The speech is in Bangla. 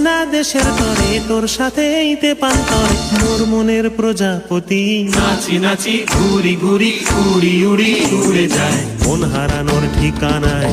না দেশের তরে, তোর সাথে এইতে পান্তরে মোর মনের প্রজাপতি নাচি নাচি, ঘুরি ঘুরি, উড়ি উড়ি উড়ে যায়। মন হারানোর ঠিকানায়